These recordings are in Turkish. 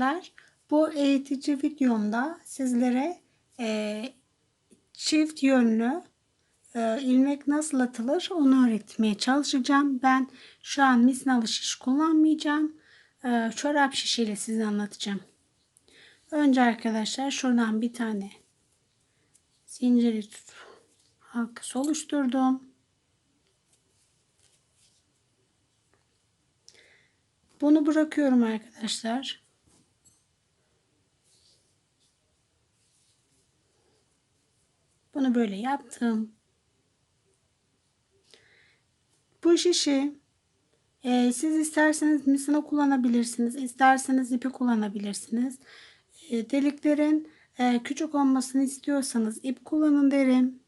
arkadaşlar. Bu eğitici videomda sizlere e, çift yönlü e, ilmek nasıl atılır onu öğretmeye çalışacağım. Ben şu an misinalı şiş kullanmayacağım. E, çorap şişiyle size anlatacağım. Önce arkadaşlar şuradan bir tane zinciri halkası oluşturdum. Bunu bırakıyorum arkadaşlar. Bunu böyle yaptım. Bu şişi e, siz isterseniz misina kullanabilirsiniz. isterseniz ipi kullanabilirsiniz. E, deliklerin e, küçük olmasını istiyorsanız ip kullanın derim.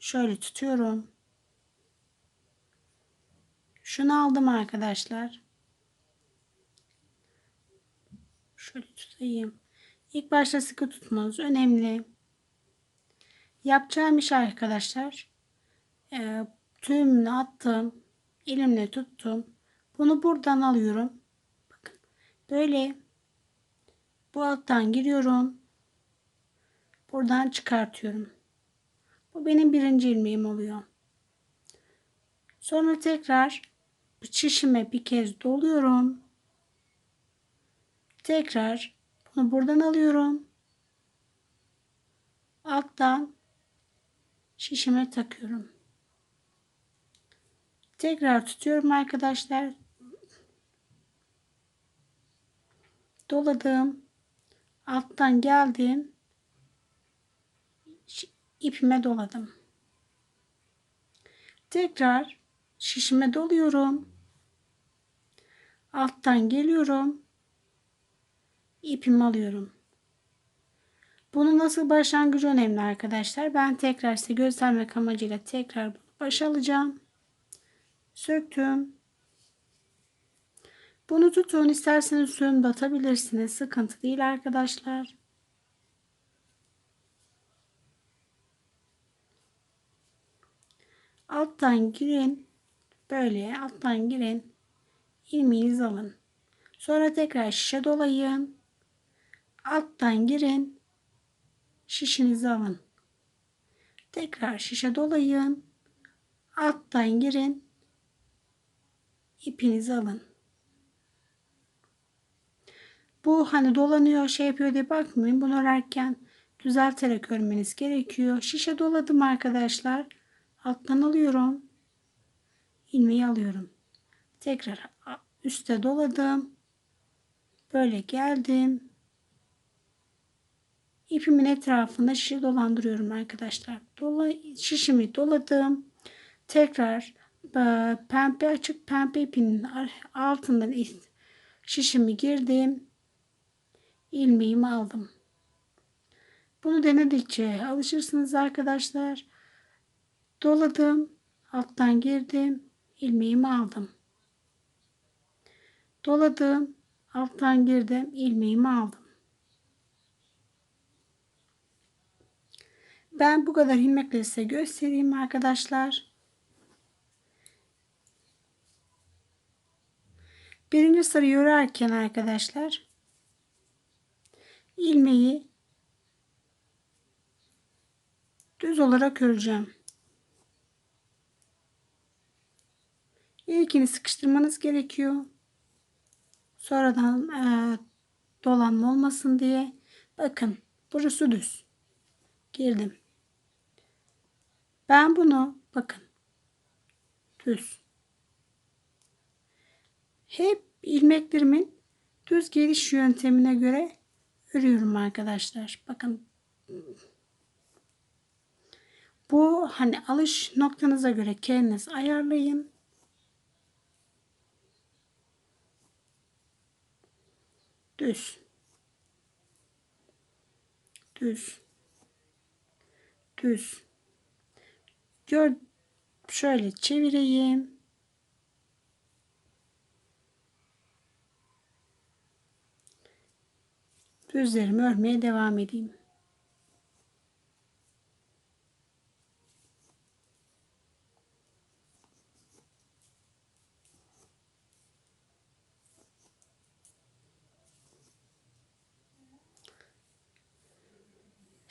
Şöyle tutuyorum. Şunu aldım arkadaşlar. Şöyle tutayım. İlk başta sıkı tutmanız önemli. Yapacağım iş arkadaşlar. E, tüyümünü attım. Elimle tuttum. Bunu buradan alıyorum. Bakın. Böyle bu alttan giriyorum. Buradan çıkartıyorum. Bu benim birinci ilmeğim oluyor. Sonra tekrar çişime bir kez doluyorum. Tekrar bunu buradan alıyorum. Alttan şişime takıyorum. Tekrar tutuyorum arkadaşlar. Doladım. Alttan geldim. ipime doladım. Tekrar şişime doluyorum. Alttan geliyorum. ipimi alıyorum. Bunu nasıl başlangıcı önemli arkadaşlar. Ben tekrar size göstermek amacıyla tekrar baş alacağım. Söktüm. Bunu tutun. isterseniz suyun batabilirsiniz. Sıkıntı değil arkadaşlar. Alttan girin. Böyle alttan girin. ilmeğinizi alın. Sonra tekrar şişe dolayın. Alttan girin. Şişinizi alın. Tekrar şişe dolayın. Alttan girin. ipinizi alın. Bu hani dolanıyor şey yapıyor diye bakmayın. Bunu örerken düzelterek örmeniz gerekiyor. Şişe doladım arkadaşlar. Alttan alıyorum. ilmeği alıyorum. Tekrar üste doladım. Böyle geldim. İpimin etrafında şişi dolandırıyorum arkadaşlar. Dola, şişimi doladım. Tekrar e, pembe açık pembe ipinin altından şişimi girdim. ilmeğimi aldım. Bunu denedikçe alışırsınız arkadaşlar. Doladım. Alttan girdim. ilmeğimi aldım. Doladım. Alttan girdim. ilmeğimi aldım. Ben bu kadar ilmekle size göstereyim arkadaşlar. Birinci sırayı örerken arkadaşlar ilmeği düz olarak öreceğim. İlkini sıkıştırmanız gerekiyor. Sonradan e, dolanma olmasın diye. Bakın burası düz. Girdim. Ben bunu bakın düz. Hep ilmeklerimin düz geliş yöntemine göre örüyorum arkadaşlar. Bakın bu hani alış noktanıza göre kendiniz ayarlayın. Düz. Düz. Düz. Gör şöyle çevireyim. Düzlerimi örmeye devam edeyim.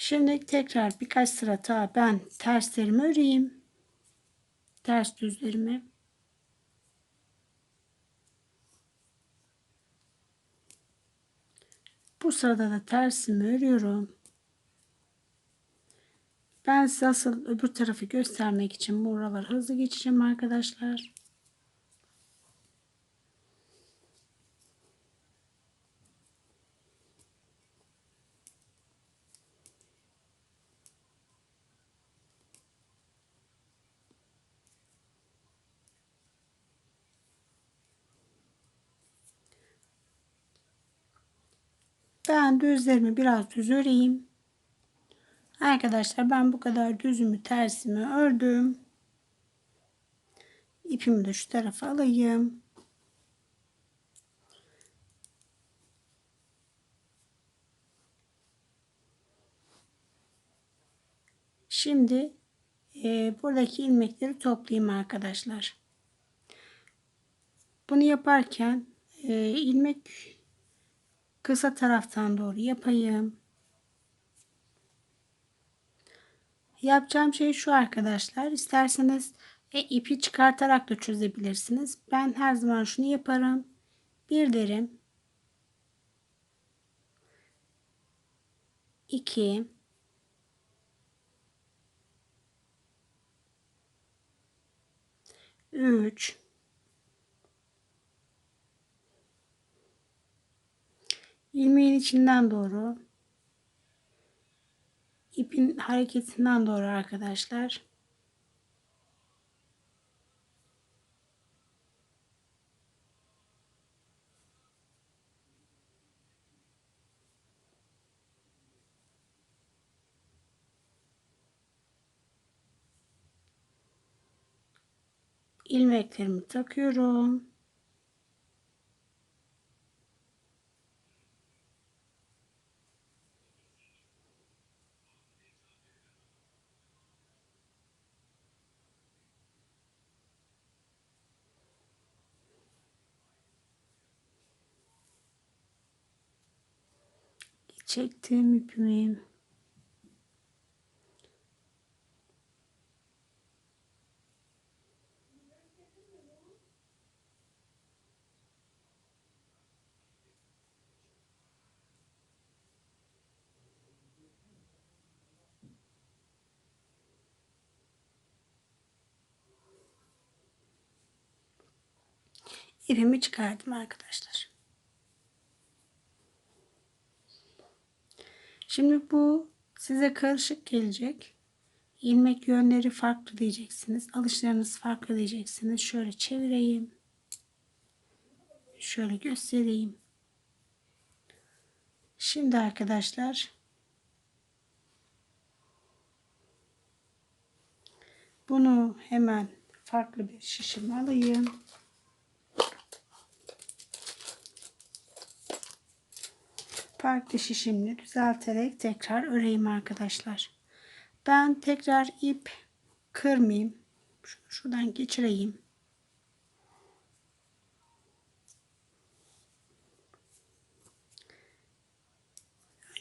Şimdi tekrar birkaç sıra daha ben terslerimi öreyim. Ters düzlerimi. Bu sırada da tersimi örüyorum. Ben size asıl öbür tarafı göstermek için buraları hızlı geçeceğim arkadaşlar. Ben düzlerimi biraz düz öreyim. Arkadaşlar ben bu kadar düzümü tersimi ördüm. İpimi de şu tarafa alayım. Şimdi e, buradaki ilmekleri toplayayım arkadaşlar. Bunu yaparken e, ilmek kısa taraftan doğru yapayım. Yapacağım şey şu arkadaşlar. İsterseniz e, ipi çıkartarak da çözebilirsiniz. Ben her zaman şunu yaparım. Bir derim. 2 3 ilmeğin içinden doğru ipin hareketinden doğru arkadaşlar. ilmeklerimi takıyorum. Çektim ipimi. ipimi çıkardım arkadaşlar. Şimdi bu size karışık gelecek. İlmek yönleri farklı diyeceksiniz. Alışlarınız farklı diyeceksiniz. Şöyle çevireyim. Şöyle göstereyim. Şimdi arkadaşlar bunu hemen farklı bir şişime alayım. Farklı şişimini düzelterek tekrar öreyim arkadaşlar. Ben tekrar ip kırmayayım. Şuradan geçireyim.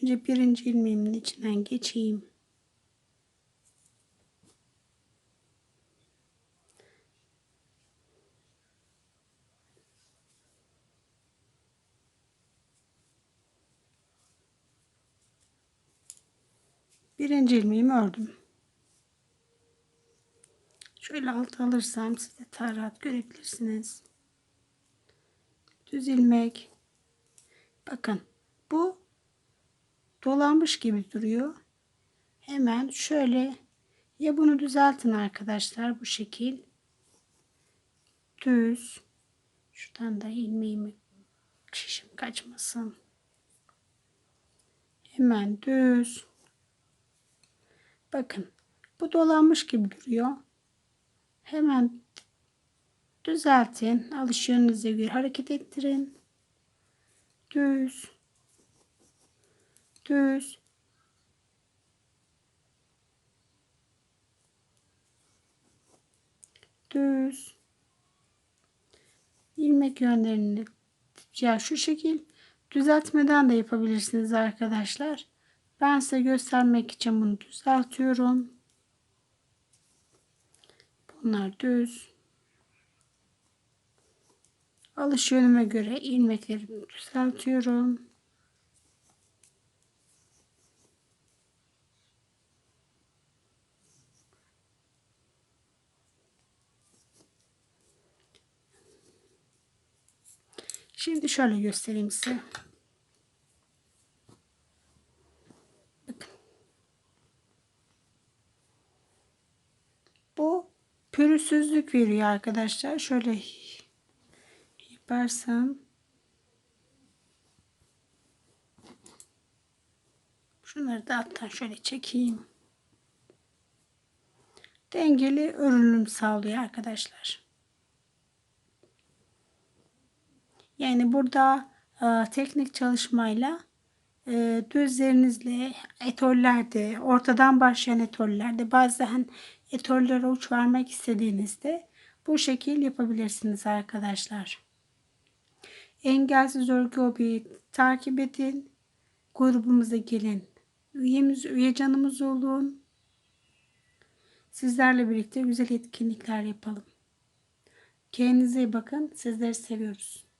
Önce birinci ilmeğimin içinden geçeyim. Birinci ilmeğimi ördüm. Şöyle alt alırsam siz de daha rahat görebilirsiniz. Düz ilmek. Bakın bu dolanmış gibi duruyor. Hemen şöyle ya bunu düzeltin arkadaşlar bu şekil. Düz. Şuradan da ilmeğimi şişim kaçmasın. Hemen düz. Bakın bu dolanmış gibi duruyor. Hemen düzeltin. Alış yönünüze göre hareket ettirin. Düz. Düz. Düz. ilmek yönlerini ya şu şekil düzeltmeden de yapabilirsiniz arkadaşlar. Ben size göstermek için bunu düzeltiyorum. Bunlar düz. Alış yönüme göre ilmeklerimi düzeltiyorum. Şimdi şöyle göstereyim size. Bakın. Bu pürüzsüzlük veriyor arkadaşlar. Şöyle yaparsam şunları da alttan şöyle çekeyim. Dengeli örülüm sağlıyor arkadaşlar. Yani burada e, teknik çalışmayla e, düzlerinizle etollerde, ortadan başlayan etollerde bazen etollere uç vermek istediğinizde bu şekil yapabilirsiniz arkadaşlar. Engelsiz örgü hobiyi takip edin. Grubumuza gelin. Üyemiz, üye canımız olun. Sizlerle birlikte güzel etkinlikler yapalım. Kendinize iyi bakın. Sizleri seviyoruz.